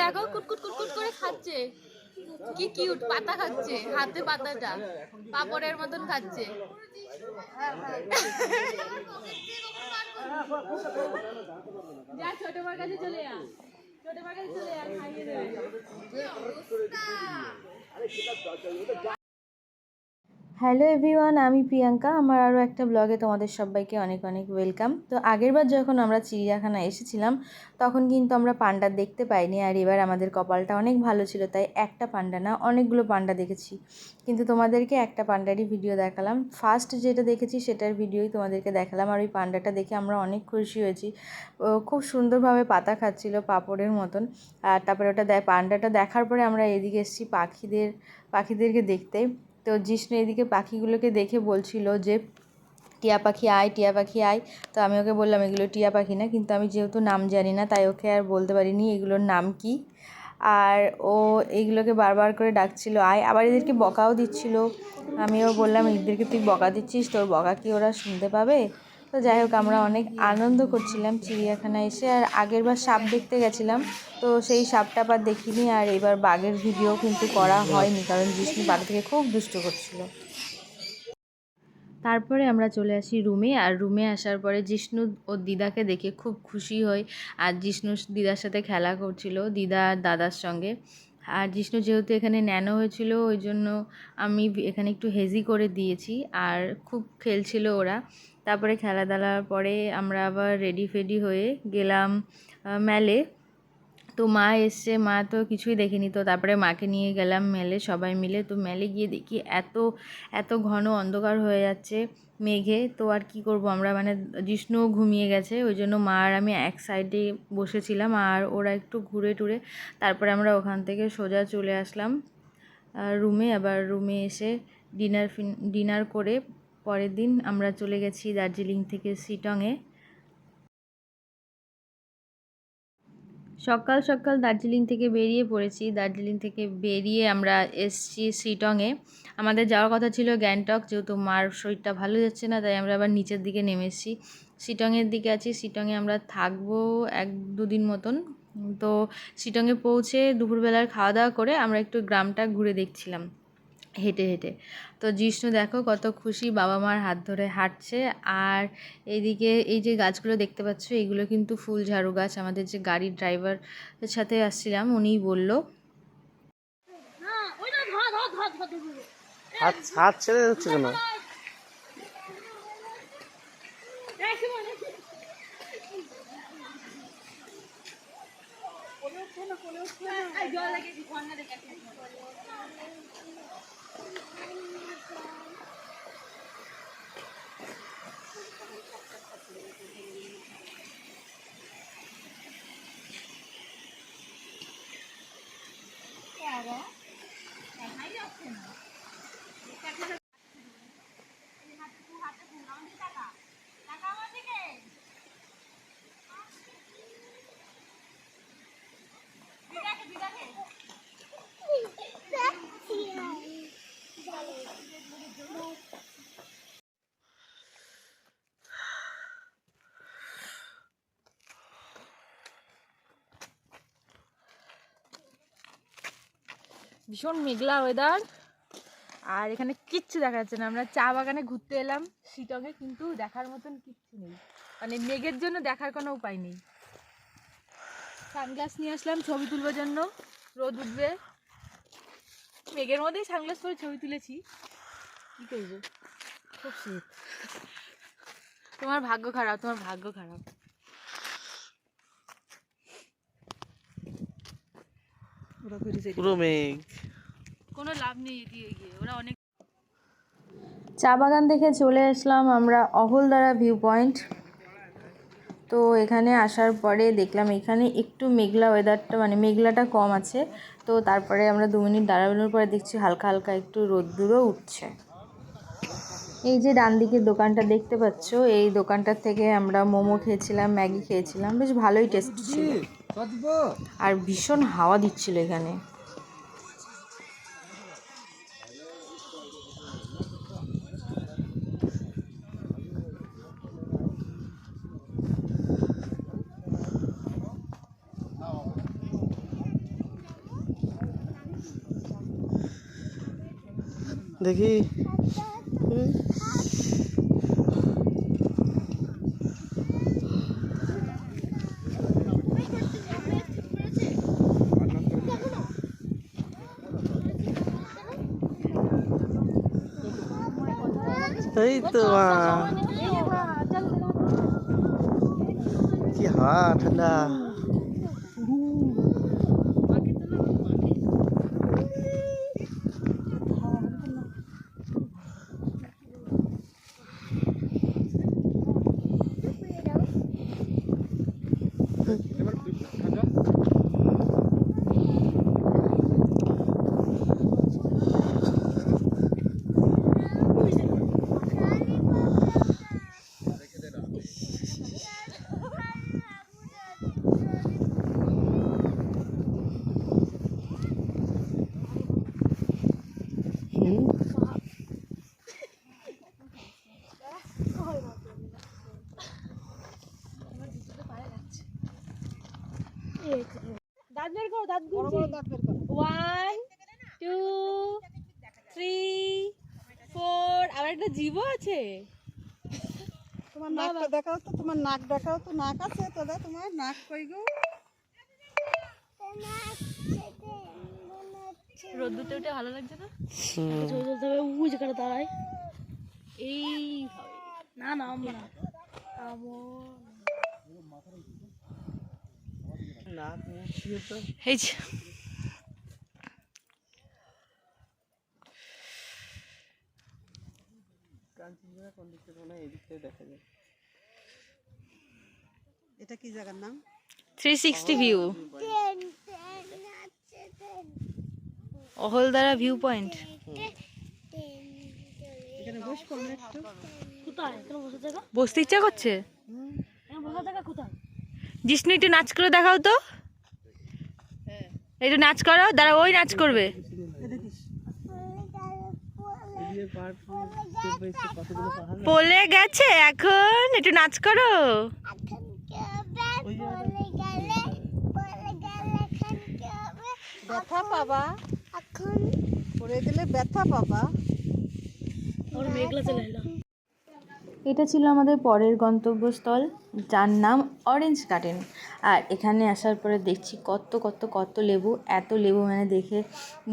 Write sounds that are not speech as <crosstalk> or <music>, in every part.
দেখো, কুটকুট কুটকুট করে খাচ্ছে। কি কিউট পাতা খাচ্ছে, হাতে পাতাটা। পাপড়ের মতন খাচ্ছে। ছোট মার কাছে চলে হ্যালো এভরিওয়ান আমি প্রিয়াঙ্কা। আমার আরও একটা ব্লগে তোমাদের সবাইকে অনেক অনেক ওয়েলকাম তো আগেরবার যখন আমরা চিড়িয়াখানা এসেছিলাম, তখন কিন্তু আমরা পান্ডা দেখতে পাইনি আর এবার আমাদের কপালটা অনেক ভালো ছিল, তাই একটা পান্ডা না, অনেকগুলো পান্ডা দেখেছি। কিন্তু তোমাদেরকে একটা পান্ডারই ভিডিও দেখালাম। ফার্স্ট যেটা দেখেছি, সেটার ভিডিওই তোমাদেরকে দেখালাম। আর ওই পান্ডাটা দেখে আমরা অনেক খুশি হয়েছি। খুব সুন্দরভাবে পাতা খাচ্ছিল পাপড়ের মতন। আর তারপরে ওটা দেয় পান্ডাটা দেখার পরে আমরা এদিকে এসেছি পাখিদের, পাখিদেরকে দেখতে। তো জিষ্ণু এদিকে পাখিগুলোকে দেখে বলছিল যে, টিয়া পাখি আয়, টিয়া পাখি আয়। তো আমি ওকে বললাম, এগুলো টিয়া পাখি না, কিন্তু আমি যেহেতু নাম জানি না, তাই ওকে আর বলতে পারিনি এগুলোর নাম কি? আর ও এইগুলোকে বারবার করে ডাকছিল, আয়। আবার এদেরকে বকাও দিচ্ছিল। আমিও বললাম, এদেরকে তুই বকা দিচ্ছিস? তোর বকা কি ওরা শুনতে পাবে? তো যাই হোক, আমরা অনেক আনন্দ করছিলাম চিড়িয়াখানায় এসে, আর আগের বার সাপ দেখতে গেছিলাম, তো সেই সাপটা আবার দেখিনি, আর এবার বাঘের ভিডিও কিন্তু করা হয়নি, কারণ জিষ্ণু বাঘ থেকে খুব দুষ্ট করছিল। তারপরে আমরা চলে আসি রুমে, আর রুমে আসার পরে জিষ্ণু ও দিদাকে দেখে খুব খুশি হই, আর জিষ্ণু দিদার সাথে খেলা করছিল, দিদা আর দাদার সঙ্গে। আর জিষ্ণু যেহেতু এখানে ন্যানো হয়েছিল, ওই জন্য আমি এখানে একটু হেজি করে দিয়েছি। আর খুব খেলছিল ওরা। তারপরে খেলা দেলার পরে আমরা আবার রেডি ফেডি হয়ে গেলাম মেলে তো মা এসছে, মা তো কিছুই দেখেনি তো। তারপরে মাকে নিয়ে গেলাম মেলে, সবাই মিলে। তো মেলে গিয়ে দেখি এত এত ঘন অন্ধকার হয়ে যাচ্ছে মেঘে। তো আর কি করব? আমরা মানে জিষ্ণুও ঘুমিয়ে গেছে। ওই জন্য মা আর আমি এক সাইডে বসেছিলাম আর ওরা একটু ঘুরে টুরে। তারপরে আমরা ওখান থেকে সোজা চলে আসলাম রুমে আবার রুমে এসে ডিনার ডিনার করে পরের দিন আমরা চলে গেছি দার্জিলিং থেকে শিটংয়ে সকাল সকাল দার্জিলিং থেকে বেরিয়ে পড়েছি। দার্জিলিং থেকে বেরিয়ে আমরা এসছি শিটংয়ে। আমাদের যাওয়ার কথা ছিল গ্যাংটক, যেহেতু মার শরীরটা ভালো যাচ্ছে না, তাই আমরা আবার নিচের দিকে নেমেছি শিটংয়ের দিকে আছি, শিটংয়ে আমরা থাকব এক দুদিন মতন। তো শিটংয়ে পৌঁছে দুপুরবেলার খাওয়া দাওয়া করে আমরা একটু গ্রামটা ঘুরে দেখছিলাম। হেঁটে হেঁটে তো জিষ্ণু দেখো কত খুশি বাবা মার হাত ধরে হাঁটছে আর এইদিকে এই যে গাছগুলো দেখতে পাচ্ছ এগুলো কিন্তু ফুল ঝাড়ু গাছ আমাদের যে গাড়ির ড্রাইভার সাথে আসছিলাম উনিই বলল হ্যাঁ। হাত হাত ছেড়ে যাচ্ছে কেন সুমন, এই সুমন। এই জল ভীষণ মেঘলা ওয়েদার আর এখানে কিচ্ছু দেখা যাচ্ছে না। আমরা চা বাগানে ঘুরতে এলাম শিটংয়ে কিন্তু দেখার মতন কিচ্ছু নেই। মানে মেঘের জন্য দেখার কোনো উপায় নেই। সানগ্লাস নিয়ে আসলাম ছবি তুলবার জন্য। রোদ উঠবে। মেঘের মধ্যেই সানগ্লাস পরে ছবি তুলেছি। কী করব? খুব শীত। তোমার ভাগ্য খারাপ, তোমার ভাগ্য খারাপ। পুরো মেঘ। কোনো লাভ নেই এদিকে গিয়ে ওরা অনেক চা বাগান দেখে চলে আসলাম আমরা অহলদারা ভিউ পয়েন্ট। তো এখানে আসার পরে দেখলাম এখানে একটু মেঘলা ওয়েদারটা মানে মেঘলাটা কম আছে। তো তারপরে আমরা দু মিনিট দাঁড়ানোর পরে দেখছি হালকা হালকা একটু রোদ্দুরও উঠছে। এই যে ডান দিকের দোকানটা দেখতে পাচ্ছ এই দোকানটার থেকে আমরা মোমো খেয়েছিলাম ম্যাগি খেয়েছিলাম। বেশ ভালোই টেস্ট ছিল। আর ভীষণ হাওয়া দিচ্ছিল এখানে। দেখি। এই তো মা কি হাওয়া হুম। দাঁত বের করো দাঁত ওয়ান টু থ্রি ফোর আবার একটা জীবও আছে। তোমার নাকটা দেখাও তো, তোমার নাক দেখাও তো। নাক আছে তো তোমার নাক কই গো? রোদ্দুরটা ওটা ভালো লাগছে না চলতে হবে ওই জায়গাটা দাঁড়ায় এই না না আমরা এই যে দিক থেকে মনে হয় এদিক থেকে দেখা যায় এটা কি জায়গার নাম three sixty view Ahaldara view point বসতে ইচ্ছা করছে? জিষ্ণু একটু নাচ করে দেখাও তো। একটু নাচ করো দাঁড়া ওই নাচ করবে। পলে গেছে এখন একটু নাচ করো। ব্যথা পাবা। পড়ে গেলে ব্যথা পাবা মেঘলা চলে এলো। এটা ছিল আমাদের পরের গন্তব্যস্থল যার নাম অরেঞ্জ গার্ডেন আর এখানে আসার পরে দেখছি কত কত কত লেবু এত লেবু মানে দেখে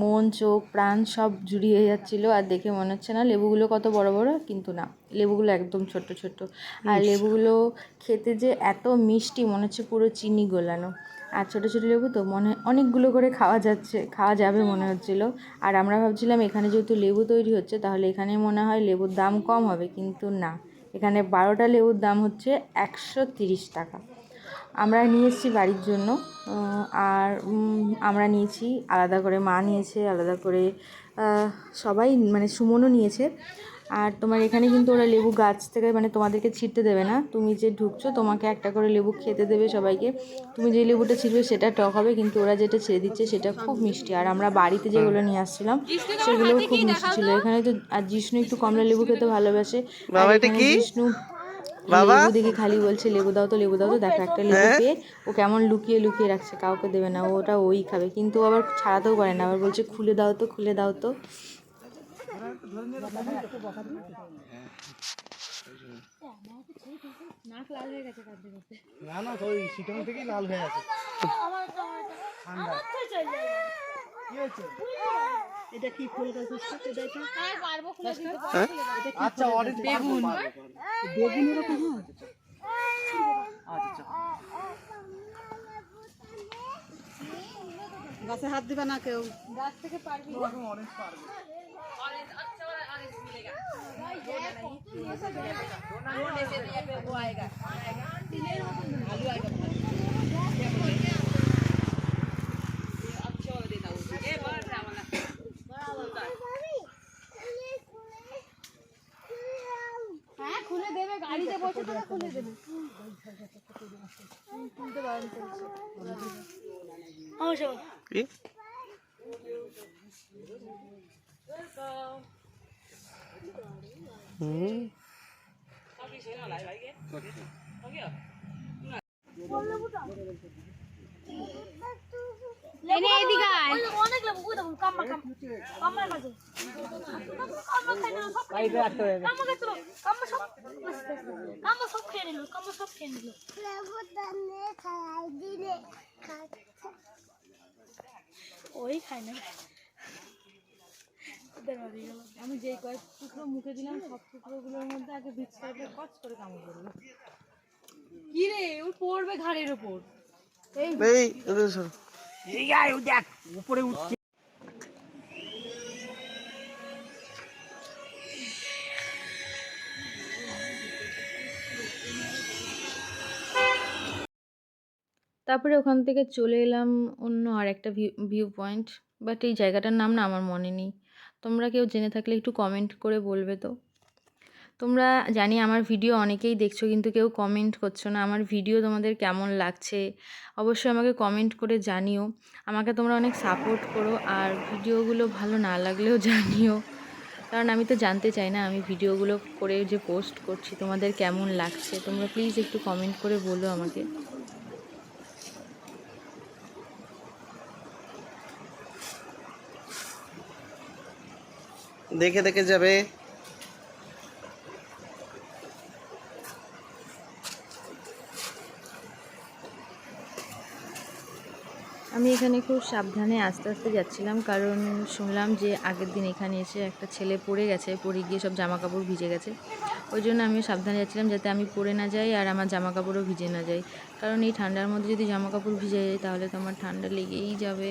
মন চোখ প্রাণ সব জুড়িয়ে যাচ্ছিল। আর দেখে মনে হচ্ছে না লেবুগুলো কত বড় বড় কিন্তু না লেবুগুলো একদম ছোট ছোট। আর লেবুগুলো খেতে যে এত মিষ্টি মনে হচ্ছে পুরো চিনি গোলানো। আর ছোটো ছোটো লেবু তো মনে অনেকগুলো করে খাওয়া যাচ্ছে, খাওয়া যাবে মনে হচ্ছিল। আর আমরা ভাবছিলাম এখানে যেহেতু লেবু তৈরি হচ্ছে, তাহলে এখানে মনে হয় লেবুর দাম কম হবে, কিন্তু না। এখানে বারোটা লেবুর দাম হচ্ছে একশো তিরিশ টাকা। আমরা নিয়ে এসেছি বাড়ির জন্য আর আমরা নিয়েছি, আলাদা করে মা নিয়েছে, আলাদা করে সবাই মানে সুমনও নিয়েছে। আর তোমার এখানে কিন্তু ওরা লেবু গাছ থেকে মানে তোমাদেরকে ছিটতে দেবে না। তুমি যে ঢুকছো তোমাকে একটা করে লেবু খেতে দেবে সবাইকে। তুমি যে লেবুটা ছিটবে সেটা টক হবে কিন্তু ওরা যেটা ছেড়ে দিচ্ছে সেটা খুব মিষ্টি। আর আমরা বাড়িতে যেগুলো নিয়ে আসছিলাম সেগুলো খুব মিষ্টি ছিল। এখানে তো আর জিষ্ণু একটু কমলা লেবু খেতে ভালোবাসে? জিষ্ণু বাবা? লেবু দেখে খালি বলছে লেবু দাও তো লেবু দাও তো দেখো একটা লেবু পেয়ে ও কেমন লুকিয়ে লুকিয়ে রাখছে কাউকে দেবে না ওটা ওই খাবে। কিন্তু আবার ছাড়াতেও পারে না আবার বলছে খুলে দাও তো খুলে দাও তো। না না তো ওই শিকম থেকেই লাল হয়ে আছে এটা কি ফুল গাছ এটা আচ্ছা অরেঞ্জ বেগুন বেগুন এরকম হয় আচ্ছা গাছে হাত দিবে না। কেউ হ্যাঁ খুলে দেবে গাড়িতে বসে তো খুলে দেবে। আমার সব কি হুম খেয়ে খেয়ে ওই খাই না। আমি যেই কয়েক টুকরো মুখে দিলাম সব টুকরোগুলোর মধ্যে আগে সাইডে কচ করে কামড় করল কি রে ও পড়বে ঘাড়ের ওপর। এই এদিকে সর। তারপরে ওখান থেকে চলে এলাম অন্য আর একটা ভিউ ভিউ পয়েন্ট বাট এই জায়গাটার নাম না আমার মনে নেই। তোমরা কেউ জেনে থাকলে একটু কমেন্ট করে বলবে তো। তোমরা জানি আমার ভিডিও অনেকেই দেখছ, কিন্তু কেউ কমেন্ট করছ না। আমার ভিডিও তোমাদের কেমন লাগছে? অবশ্যই আমাকে কমেন্ট করে জানিও। আমাকে তোমরা অনেক সাপোর্ট করো, আর ভিডিওগুলো ভালো না লাগলেও জানিও। কারণ আমি তো জানতে চাই না, আমি ভিডিওগুলো করে যে পোস্ট করছি, তোমাদের কেমন লাগছে? তোমরা প্লিজ একটু কমেন্ট করে বলো আমাকে। দেখে দেখে যাবে। আমি এখানে খুব সাবধানে আস্তে আস্তে যাচ্ছিলাম, কারণ শুনলাম যে আগের দিন এখানে এসে একটা ছেলে পড়ে গেছে, পড়ে গিয়ে সব জামা কাপড় ভিজে গেছে। ওই জন্য আমি সাবধানে যাচ্ছিলাম যাতে আমি পড়ে না যাই আর আমার জামা কাপড়ও ভিজে না যায় কারণ এই ঠান্ডার মধ্যে যদি জামা কাপড় ভিজে যায়, তাহলে তো আমার ঠান্ডা লেগেই যাবে।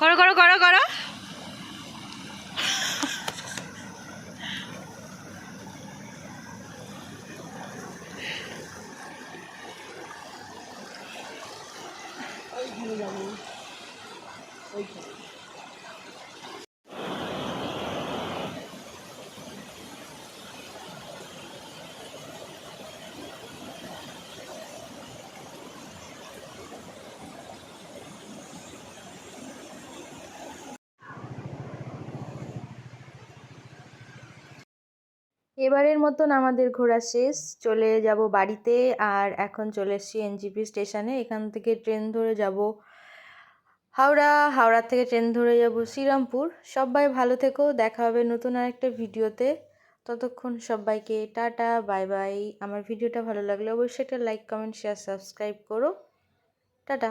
করো <laughs> করো করো করো এবারের মতন আমাদের ঘোরা শেষ। চলে যাব বাড়িতে আর এখন চলে এসেছি এনজিপি স্টেশনে। এখান থেকে ট্রেন ধরে যাব হাওড়া হাওড়া থেকে ট্রেন ধরে যাব শ্রীরামপুর। সবাই ভালো থেকো, দেখা হবে নতুন আরেকটা ভিডিওতে। ততক্ষণ সবাইকে টাটা, বাই বাই। আমার ভিডিওটা ভালো লাগলে অবশ্যই একটা লাইক, কমেন্ট শেয়ার সাবস্ক্রাইব করো। টাটা।